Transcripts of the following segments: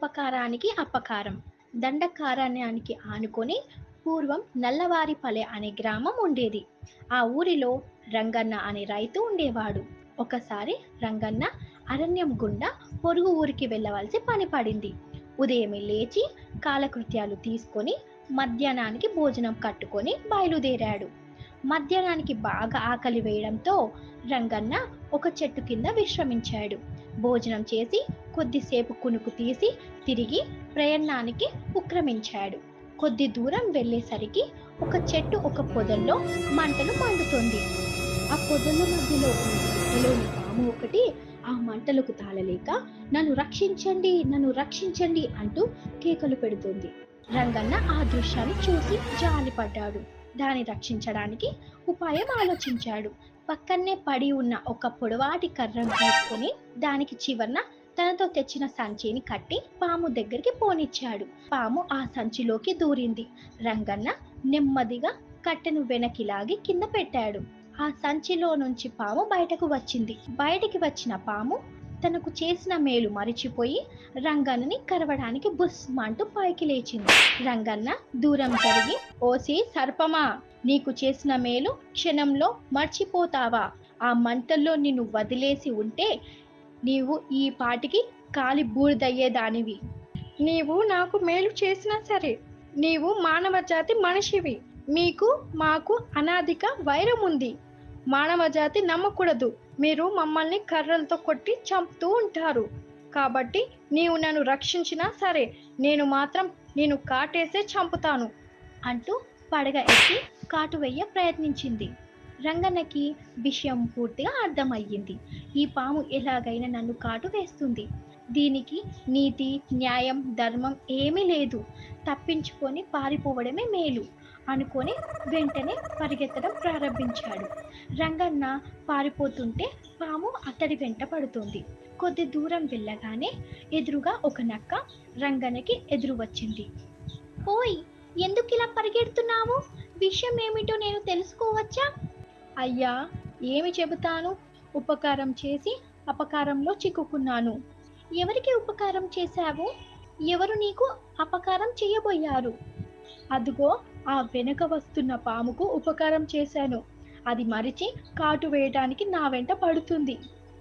ఉపకారానికి అపకారం. దండకారణ్యానికి ఆనుకొని పూర్వం నల్లవారిపలె అనే గ్రామం ఉండేది. ఆ ఊరిలో రంగన్న అనే రైతు ఉండేవాడు. ఒకసారి రంగన్న అరణ్యం గుండా పొరుగు ఊరికి వెళ్ళవలసి పని పడింది. ఉదయమే లేచి కాలకృత్యాలు తీసుకొని మధ్యాహ్నానికి భోజనం కట్టుకొని బయలుదేరాడు. మధ్యాహ్నానికి బాగా ఆకలి వేయడంతో రంగన్న ఒక చెట్టు కింద విశ్రమించాడు. భోజనం చేసి కొద్దిసేపు కునుకు తీసి తిరిగి ప్రయాణానికి ఉక్రమించాడు. కొద్ది దూరం వెళ్ళేసరికి ఒక చెట్టు ఒక పొదల్లో మంటలు మండుతుంది. ఆ పొదల మధ్యలో ఉన్న పాము ఒకటి ఆ మంటలకు తాళలేక నన్ను రక్షించండి నన్ను రక్షించండి అంటూ కేకలు పెడుతుంది. రంగన్న ఆ దృశ్యాన్ని చూసి జాలిపడ్డాడు. దాన్ని రక్షించడానికి ఉపాయం ఆలోచించాడు. పక్కనే పడి ఉన్న ఒక పొడవాటి కర్రను తీసుకుని దానికి చివరన తనతో తెచ్చిన సంచిని కట్టి పాము దగ్గరికి పోనిచ్చాడు. పాము ఆ సంచిలోకి దూరింది. రంగన్న నెమ్మదిగా కట్టెను వెనక్కి లాగి కింద పెట్టాడు. ఆ సంచిలో నుంచి పాము బయటకు వచ్చింది. బయటికి వచ్చిన పాము తనకు చేసిన మేలు మరిచిపోయి రంగన్నని కరవడానికి బుస్ అంటూ పైకి లేచింది. రంగన్న దూరం జరిగి ఓసి సర్పమా నీకు చేసిన మేలు క్షణంలో మర్చిపోతావా? ఆ మంటల్లో నిన్ను వదిలేసి ఉంటే నీవు ఈ పాటికి కాలి బూడిదయ్యేదానివి. నీవు నాకు మేలు చేసినా సరే నీవు మానవ జాతి మనిషివి. మీకు మాకు అనాదిక వైరం ఉంది మానవ జాతి నమ్మకూడదు. మీరు మమ్మల్ని కర్రలతో కొట్టి చంపుతూ ఉంటారు. కాబట్టి నీవు నన్ను రక్షించినా సరే నేను మాత్రం నేను కాటేసే చంపుతాను అంటూ పడగ ఎక్కి కాటు వెయ్య ప్రయత్నించింది. రంగన్నకి విషయం పూర్తిగా అర్థమయ్యింది. ఈ పాము ఎలాగైనా నన్ను కాటు వేస్తుంది. దీనికి నీతి న్యాయం ధర్మం ఏమీ లేదు. తప్పించుకొని పారిపోవడమే మేలు అనుకొని వెంటనే పరిగెత్తడం ప్రారంభించాడు. రంగన్న పారిపోతుంటే పాము అతడి వెంట పడుతుంది. కొద్ది దూరం వెళ్ళగానే ఎదురుగా ఒక నక్క రంగన్నకి ఎదురు వచ్చింది. ఓయ్ ఎందుకు ఇలా పరిగెడుతున్నావు? విషయం ఏమిటో నేను తెలుసుకోవచ్చా? అయ్యా ఏమి చెబుతాను? ఉపకారం చేసి అపకారంలో చిక్కుకున్నాను. ఎవరికి ఉపకారం చేశావు? ఎవరు నీకు అపకారం చేయబోయారు? అదుగో ఆ వెనుక వస్తున్న పాముకు ఉపకారం చేశాను. అది మరిచి కాటు వేయడానికి నా వెంట పడుతుంది.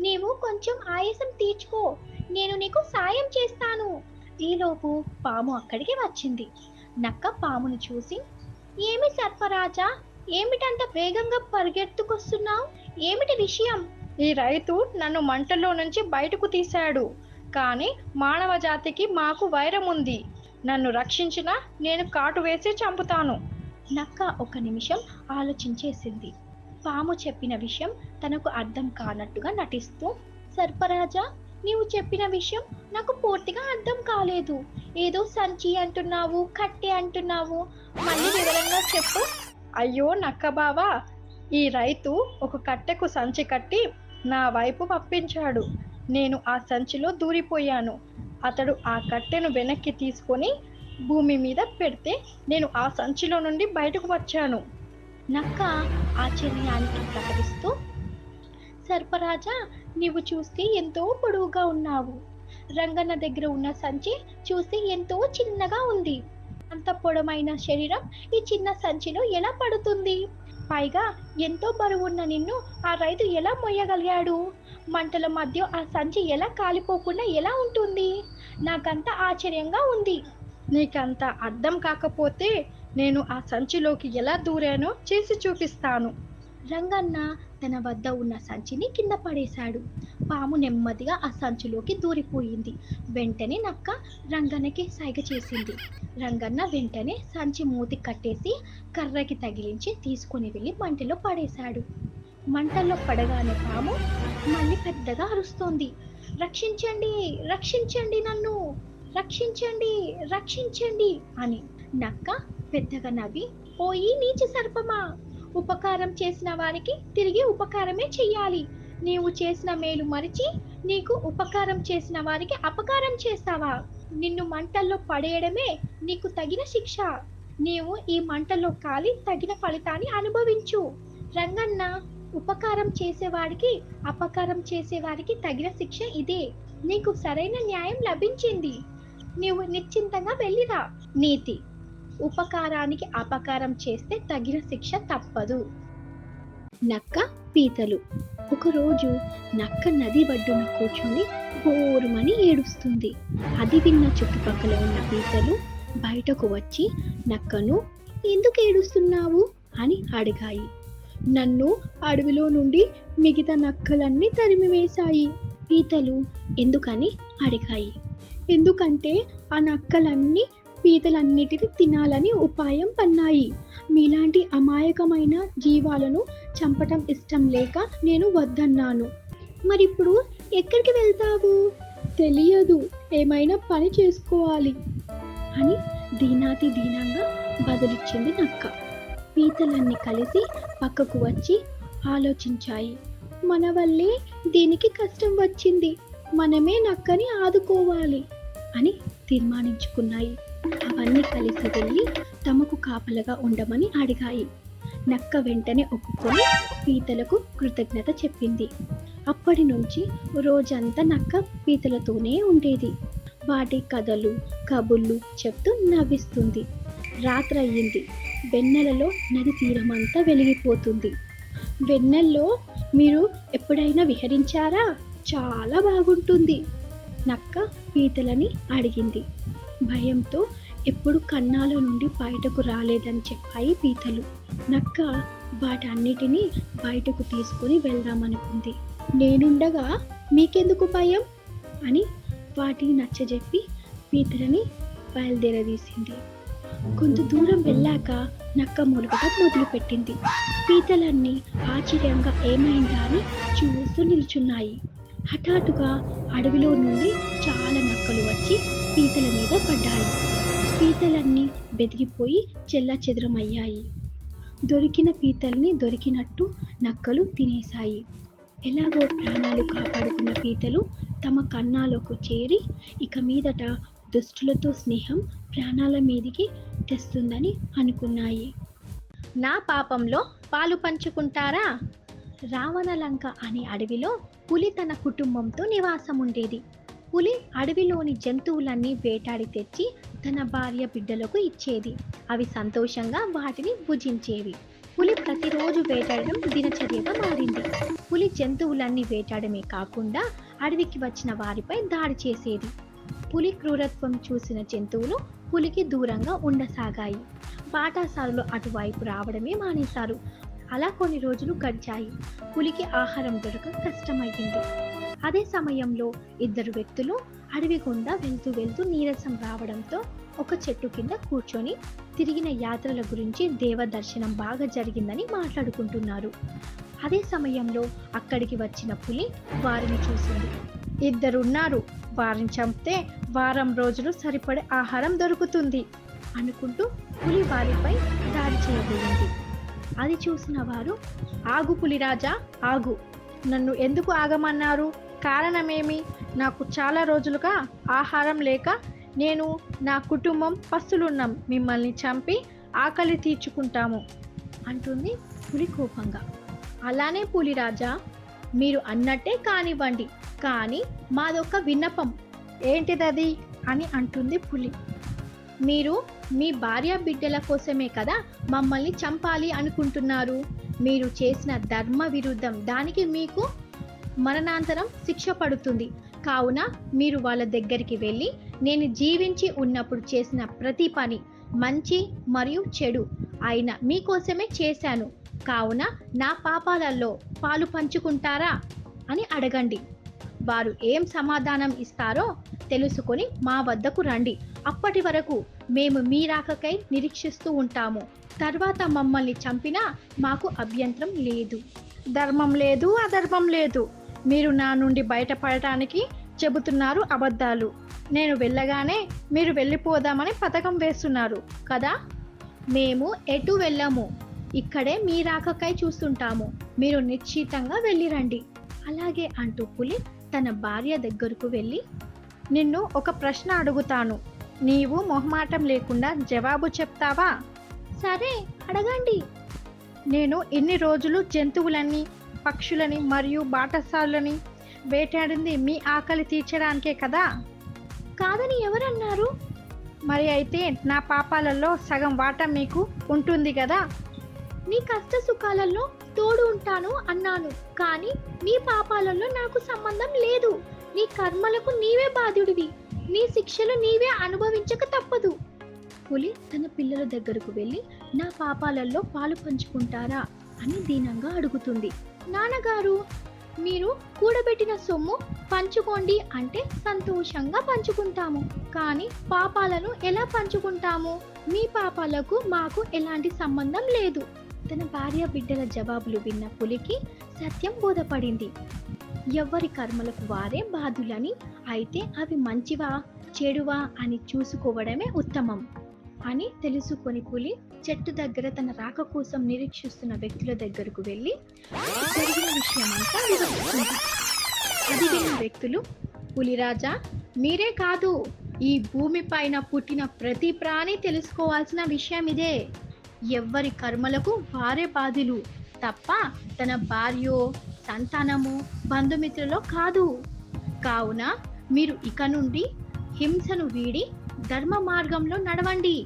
నీవు కొంచెం ఆయాసం తీర్చుకో. నేను నీకు సాయం చేస్తాను. ఈలోపు పాము అక్కడికి వచ్చింది. నక్క పామును చూసి ఏమి సర్పరాజా? ఏమిటంత వేగంగా పరిగెత్తుకొస్తున్నావు? ఏమిటి విషయం? ఈ రైతు నన్ను మంటల్లో నుంచి బయటకు తీశాడు. కానీ మానవ జాతికి మాకు వైరం ఉంది. నన్ను రక్షించిన నేను కాటు వేసి చంపుతాను. నక్క ఒక నిమిషం ఆలోచించేసింది. పాము చెప్పిన విషయం తనకు అర్థం కానట్టుగా నటిస్తూ సర్పరాజా నీవు చెప్పిన విషయం నాకు పూర్తిగా అర్థం కాలేదు. ఏదో సంచి అంటున్నావు కట్టె అంటున్నావు. మళ్ళీ వివరంగా చెప్పు. అయ్యో నక్క బావా ఈ రైతు ఒక కట్టెకు సంచి కట్టి నా వైపు పంపించాడు. నేను ఆ సంచిలో దూరిపోయాను. అతడు ఆ కట్టెను వెనక్కి తీసుకొని భూమి మీద పెడితే నేను ఆ సంచిలో నుండి బయటకు వచ్చాను. నక్క ఆశ్చర్యానికి ప్రకటిస్తూ సర్పరాజా నీవు చూస్తే ఎంతో పొడవుగా ఉన్నావు. రంగన్న దగ్గర ఉన్న సంచి చూస్తే ఎంతో చిన్నగా ఉంది. అంత పొడమైన శరీరం ఈ చిన్న సంచిలో ఎలా పడుతుంది? పైగా ఎంతో బరువున్న నిన్ను ఆ రైతు ఎలా మొయ్యగలిగాడు? మంటల మధ్య ఆ సంచి ఎలా కాలిపోకుండా ఎలా ఉంటుంది? నాకంత ఆశ్చర్యంగా ఉంది. నీకంత అర్థం కాకపోతే నేను ఆ సంచిలోకి ఎలా దూరానో చేసి చూపిస్తాను. రంగన్న తన వద్ద ఉన్న సంచిని కింద పడేశాడు. పాము నెమ్మదిగా ఆ సంచిలోకి దూరిపోయింది. వెంటనే నక్క రంగన్నకి సైగ చేసింది. రంగన్న వెంటనే సంచి మూతి కట్టేసి కర్రకి తగిలించి తీసుకొని వెళ్ళి మంటలో పడేశాడు. మంటల్లో పడగానే పాము మళ్ళీ పెద్దగా అరుస్తోంది. రక్షించండి రక్షించండి నన్ను రక్షించండి రక్షించండి అని నక్క పెద్దగా నవ్వి పోయి నీచ సర్పమా? ఉపకారం చేసిన వారికి తిరిగి ఉపకారమే చెయ్యాలి. నీవు చేసిన మేలు మరిచి నీకు ఉపకారం చేసిన వారికి అపకారం చేస్తావా? నిన్ను మంటల్లో పడేయడమే నీకు తగిన శిక్ష. నీవు ఈ మంటలో కాలి తగిన ఫలితాన్ని అనుభవించు. రంగన్న ఉపకారం చేసేవాడికి అపకారం చేసేవారికి తగిన శిక్ష ఇదే. నీకు సరైన న్యాయం లభించింది. నీవు నిశ్చింతంగా వెళ్ళిరా. నీతి. ఉపకారానికి అపకారం చేస్తే తగిన శిక్ష తప్పదు. నక్క పీతలు. ఒకరోజు నక్క నది ఒడ్డున కూర్చొని బోరుమని ఏడుస్తుంది. అది విన్న చుట్టుపక్కల ఉన్న పీతలు బయటకు వచ్చి నక్కను ఎందుకు ఏడుస్తున్నావు? అని అడిగాయి. నన్ను అడవిలో నుండి మిగతా నక్కలన్నీ తరిమివేశాయి. పీతలు ఎందుకని అడిగాయి. ఎందుకంటే ఆ నక్కలన్నీ పీతలన్నిటిని తినాలని ఉపాయం పన్నాయి. మీలాంటి అమాయకమైన జీవాలను చంపటం ఇష్టం లేక నేను వద్దన్నాను. మరిప్పుడు ఎక్కడికి వెళ్తావు? తెలియదు. ఏమైనా పని చేసుకోవాలి. అని దీనాతి దీనంగా బదులిచ్చింది నక్క. పీతలన్నీ కలిసి పక్కకు వచ్చి ఆలోచించాయి. మన వల్లే దీనికి కష్టం వచ్చింది. మనమే నక్కని ఆదుకోవాలి అని తీర్మానించుకున్నాయి. అవన్నీ కలిసి వెళ్ళి తమకు కాపలగా ఉండమని అడిగాయి. నక్క వెంటనే ఒప్పుకొని పీతలకు కృతజ్ఞత చెప్పింది. అప్పటి నుంచి రోజంతా నక్క పీతలతోనే ఉండేది. వాటి కథలు కబుర్లు చెప్తూ నవ్విస్తుంది. రాత్రి అయ్యింది వెన్నెలలో నది తీరమంతా వెలిగిపోతుంది. వెన్నెల్లో మీరు ఎప్పుడైనా విహరించారా? చాలా బాగుంటుంది. నక్క పీతలని అడిగింది. భయంతో ఎప్పుడు కన్నాల నుండి బయటకు రాలేదని చెప్పాయి పీతలు. నక్క వాటన్నిటినీ బయటకు తీసుకొని వెళ్దామనుకుంది. నేనుండగా మీకెందుకు భయం? అని వాటిని నచ్చజెప్పి పీతలని బయలుదేరదీసింది. కొంత దూరం వెళ్ళాక నక్క మొలకటం మొదలుపెట్టింది. పీతలన్నీ ఆశ్చర్యంగా ఏమైందా అని చూస్తూ నిల్చున్నాయి. హఠాత్తుగా అడవిలో నుండి చాలా నక్కలు వచ్చి పీతల మీద పడ్డాయి. పీతలన్నీ బెదిగిపోయి చెల్లా చెదరమయ్యాయి దొరికిన పీతల్ని దొరికినట్టు నక్కలు తినేశాయి. ఎలాగో ప్రాణాలు కాపాడుకున్న పీతలు తమ కన్నాలకు చేరి ఇక మీదట దుష్టులతో స్నేహం ప్రాణాల మీదికి తెస్తుందని అనుకున్నాయి. నా పాపంలో పాలు పంచుకుంటారా? రావణలంక అనే అడవిలో పులి తన కుటుంబంతో నివాసం ఉండేది పులి అడవిలోని జంతువులన్నీ వేటాడి తెచ్చి తన భార్య బిడ్డలకు ఇచ్చేది. అవి సంతోషంగా వాటిని భుజించేవి. పులి ప్రతిరోజు వేటాడడం దినచర్యగా మారింది. పులి జంతువులన్నీ వేటాడమే కాకుండా అడవికి వచ్చిన వారిపై దాడి చేసేది. పులి క్రూరత్వం చూసిన జంతువులు పులికి దూరంగా ఉండసాగాయి. పాఠశాలలు అటువైపు రావడమే మానేశారు. అలా కొన్ని రోజులు గడిచాయి. పులికి ఆహారం దొరక కష్టమయ్యింది. అదే సమయంలో ఇద్దరు వ్యక్తులు అడవి గుండా వెళ్తూ వెళ్తూ నీరసం రావడంతో ఒక చెట్టు కింద కూర్చొని తిరిగిన యాత్రల గురించి దేవ దర్శనం బాగా జరిగిందని మాట్లాడుకుంటున్నారు. అదే సమయంలో అక్కడికి వచ్చిన పులి వారిని చూసింది. ఇద్దరున్నారు. వారిని చంపితే వారం రోజులు సరిపడే ఆహారం దొరుకుతుంది అనుకుంటూ పులి వారిపై దాడి చేయబోయింది. అది చూసిన వారు ఆగు పులిరాజా ఆగు. నన్ను ఎందుకు ఆగమన్నారు? కారణమేమి? నాకు చాలా రోజులుగా ఆహారం లేక నేను నా కుటుంబం పస్తులున్నాం. మిమ్మల్ని చంపి ఆకలి తీర్చుకుంటాము అంటుంది పులి కోపంగా. అలానే పులిరాజా మీరు అన్నట్టే కానివ్వండి కానీ మాదొక విన్నపం. ఏంటిదది? అని అంటుంది పులి. మీరు మీ భార్య బిడ్డల కోసమే కదా మమ్మల్ని చంపాలి అనుకుంటున్నారు? మీరు చేసిన ధర్మ విరుద్ధం దానికి మీకు మరణాంతరం శిక్ష పడుతుంది. కావున మీరు వాళ్ళ దగ్గరికి వెళ్ళి నేను జీవించి ఉన్నప్పుడు చేసిన ప్రతి పని మంచి మరియు చెడు అయిన మీకోసమే చేశాను. కావున నా పాపాలలో పాలు పంచుకుంటారా? అని అడగండి. వారు ఏం సమాధానం ఇస్తారో తెలుసుకొని మా వద్దకు రండి. అప్పటి వరకు మేము మీ రాకకై నిరీక్షిస్తూ ఉంటాము. తర్వాత మమ్మల్ని చంపినా మాకు అభ్యంతరం లేదు. ధర్మం లేదు అధర్మం లేదు. మీరు నా నుండి బయటపడటానికి చెబుతున్నారు అబద్ధాలు. నేను వెళ్ళగానే మీరు వెళ్ళిపోదామని పథకం వేస్తున్నారు కదా? మేము ఎటు వెళ్ళము. ఇక్కడే మీ రాకకై చూస్తుంటాము. మీరు నిశ్చితంగా వెళ్ళిరండి. అలాగే అంటూ పులి తన భార్య దగ్గరకు వెళ్ళి నిన్ను ఒక ప్రశ్న అడుగుతాను. నీవు మొహమాటం లేకుండా జవాబు చెప్తావా? సరే అడగండి. నేను ఇన్ని రోజులు జంతువులన్నీ పక్షులని మరియు బాటసారులని వేటాడింది మీ ఆకలి తీర్చడానికే కదా? కాదని ఎవరన్నారు? మరి అయితే నా పాపాలలో సగం వాటా మీకు ఉంటుంది కదా? నీ కష్ట సుఖాలలో తోడు ఉంటాను అన్నాను కానీ నీ పాపాలలో నాకు సంబంధం లేదు. నీ కర్మలకు నీవే బాధ్యుడివి. నీ శిక్షలు నీవే అనుభవించక తప్పదు. పులి తన పిల్లల దగ్గరకు వెళ్ళి నా పాపాలలో పాలు పంచుకుంటారా అని దీనంగా అడుగుతుంది. నాన్నగారు మీరు కూడబెట్టిన సొమ్ము పంచుకోండి అంటే సంతోషంగా పంచుకుంటాము. కానీ పాపాలను ఎలా పంచుకుంటాము? మీ పాపాలకు మాకు ఎలాంటి సంబంధం లేదు. తన భార్య బిడ్డల జవాబులు విన్న పులికి సత్యం బోధపడింది. ఎవరి కర్మలకు వారే బాధులని అయితే అవి మంచివా చెడువా అని చూసుకోవడమే ఉత్తమం అని తెలుసుకొని పులి చెట్టు దగ్గర తన రాక కోసం నిరీక్షిస్తున్న వ్యక్తుల దగ్గరకు వెళ్ళి జరిగిన విషయమంతా వివరిస్తుంది. అది విన్న వ్యక్తులు పులిరాజా మీరే కాదు. ఈ భూమి పైన పుట్టిన ప్రతి ప్రాణి తెలుసుకోవాల్సిన విషయం ఇదే. ఎవ్వరి కర్మలకు వారే బాధులు. తప్ప తన భార్యో సంతానము బంధుమిత్రులో కాదు. కావున మీరు ఇక నుండి హింసను వీడి ధర్మ మార్గంలో నడవండి.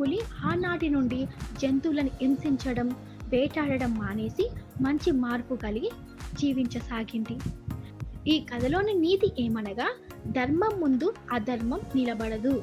పులి ఆనాటి నుండి జంతువులను హింసించడం వేటాడడం మానేసి మంచి మార్పు కలిగి జీవించసాగింది. ఈ కథలోని నీతి ఏమనగా ధర్మం ముందు అధర్మం నిలబడదు.